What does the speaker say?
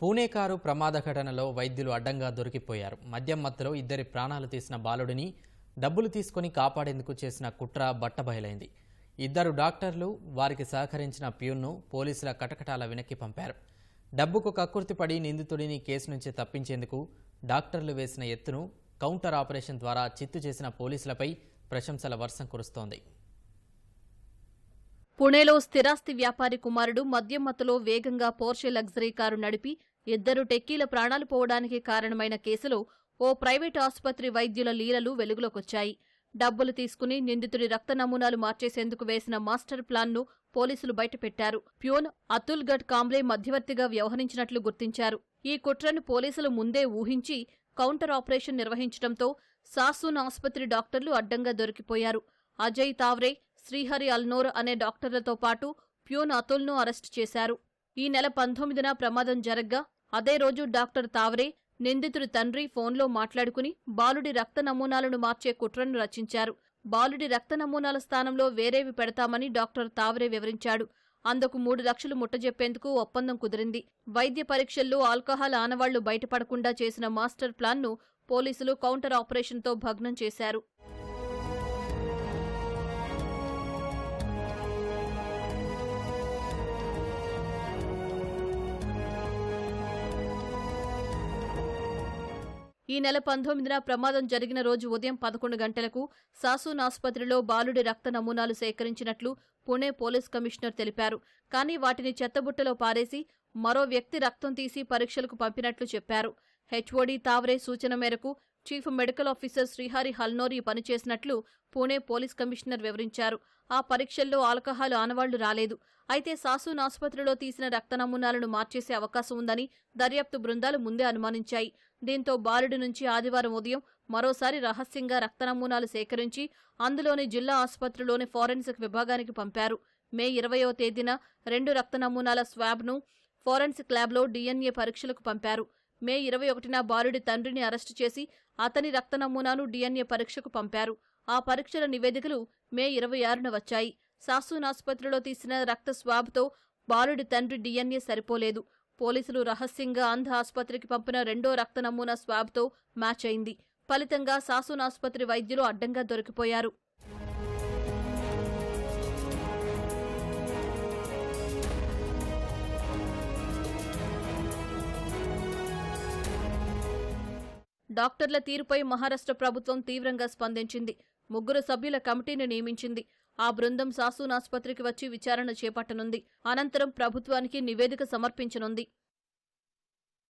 Pune car ప్రమాద ఘటనలో వైద్యులు అడ్డంగా దొరికిపోయారు. మద్యం మత్తులో ఇద్దరి ప్రాణాలు తీసిన బాలుడిని డబ్బులు తీసుకొని కాపాడేందుకు చేసిన కుట్ర బట్టబయలైంది. ఇద్దరు డాక్టర్లు వారికి సహకరించిన ప్యూన్ను పోలీసుల కటకటాల వెనక్కి పంపారు. డబ్బుకు కక్కుర్తిపడి నిందితుడిని కేసు నుంచి తప్పించేందుకు డాక్టర్లు వేసిన ఎత్తును కౌంటర్ ఆపరేషన్ ద్వారా చిత్తు చేసిన పోలీసులపై ప్రశంసల వర్షం కురుస్తోంది. పుణేలో స్థిరాస్తి వ్యాపారి కుమారుడు మద్యం మత్తులో వేగంగా పోర్షే లగ్జరీ కారు నడిపి ఇద్దరు టెక్కీల ప్రాణాలు పోవడానికి కారణమైన కేసులో ఓ ప్రైవేటు ఆసుపత్రి వైద్యుల లీలలు వెలుగులోకొచ్చాయి. డబ్బులు తీసుకుని నిందితుడి రక్త నమూనాలు మార్చేసేందుకు వేసిన మాస్టర్ ప్లాన్ను పోలీసులు బయటపెట్టారు. ప్యూన్ అతుల్ గఢ్ కాంబ్లే మధ్యవర్తిగా వ్యవహరించినట్లు గుర్తించారు. ఈ కుట్రను పోలీసులు ముందే ఊహించి కౌంటర్ ఆపరేషన్ నిర్వహించడంతో సాసూన్ ఆసుపత్రి డాక్టర్లు అడ్డంగా దొరికిపోయారు. అజయ్ తావ్రే శ్రీహరి అల్నోర్ అనే డాక్టర్లతో పాటు ప్యూన్ అతుల్ను అరెస్టు చేశారు. ఈ నెల పంతొమ్మిదిన ప్రమాదం జరగ్గా అదే రోజు డాక్టర్ తావరే నిందితుడి తండ్రి ఫోన్లో మాట్లాడుకుని బాలుడి రక్త నమూనాలను మార్చే కుట్రను రచించారు. బాలుడి రక్త నమూనాల స్థానంలో వేరేవి పెడతామని డాక్టర్ తావ్రే వివరించాడు. అందుకు మూడు లక్షలు ముట్టజెప్పేందుకు ఒప్పందం కుదిరింది. వైద్య పరీక్షల్లో ఆల్కహాల్ ఆనవాళ్ళు బయటపడకుండా చేసిన మాస్టర్ ప్లాన్ను పోలీసులు కౌంటర్ ఆపరేషన్తో భగ్నం చేశారు. ఈ నెల పంతొమ్మిదిన ప్రమాదం జరిగిన రోజు ఉదయం పదకొండు గంటలకు సాసూన్ ఆసుపత్రిలో బాలుడి రక్త నమూనాలు సేకరించినట్లు పుణే పోలీస్ కమిషనర్ తెలిపారు. కానీ వాటిని చెత్తబుట్టలో పారేసి మరో వ్యక్తి రక్తం తీసి పరీక్షలకు పంపినట్లు చెప్పారు. హెచ్ఓడి తావ్రే సూచన మేరకు chief medical officer Srihari Halnori పనిచేసినట్లు Pune police commissioner వివరించారు. ఆ పరీక్షల్లో ఆల్కహాల్ ఆనవాళ్ళు రాలేదు. అయితే సాసూన్ ఆసుపత్రిలో తీసిన రక్త నమూనాలను మార్చేసే అవకాశం ఉందని దర్యాప్తు బృందాలు ముందే అనుమానించాయి. దీంతో బాలుడి నుంచి ఆదివారం ఉదయం మరోసారి రహస్యంగా రక్త నమూనాలు సేకరించి అందులోని జిల్లా ఆసుపత్రిలోని ఫోరెన్సిక్ విభాగానికి పంపారు. మే ఇరవయో తేదీన రెండు రక్త నమూనాల స్వాబ్ను ఫోరెన్సిక్ ల్యాబ్లో డీఎన్ఏ పరీక్షలకు పంపారు. మే ఇరవై ఒకటిన బాలుడి తండ్రిని అరెస్టు చేసి అతని రక్త నమూనాను డిఎన్ఏ పరీక్షకు పంపారు. ఆ పరీక్షల నివేదికలు మే ఇరవై ఆరున వచ్చాయి. సాసూన్ ఆసుపత్రిలో తీసిన రక్త స్వాబ్తో బాలుడి తండ్రి డిఎన్ఏ సరిపోలేదు. పోలీసులు రహస్యంగా అంధ ఆసుపత్రికి పంపిన రెండో రక్త నమూనా స్వాబ్తో మ్యాచ్ అయింది ఫలితంగా సాసూన్ ఆసుపత్రి వైద్యులు అడ్డంగా దొరికిపోయారు. డాక్టర్ల తీరుపై మహారాష్ట్ర ప్రభుత్వం తీవ్రంగా స్పందించింది. ముగ్గురు సభ్యుల కమిటీని నియమించింది. ఆ బృందం సాసూన్ ఆసుపత్రికి వచ్చి విచారణ చేపట్టనుంది. అనంతరం ప్రభుత్వానికి నివేదిక సమర్పించనుంది.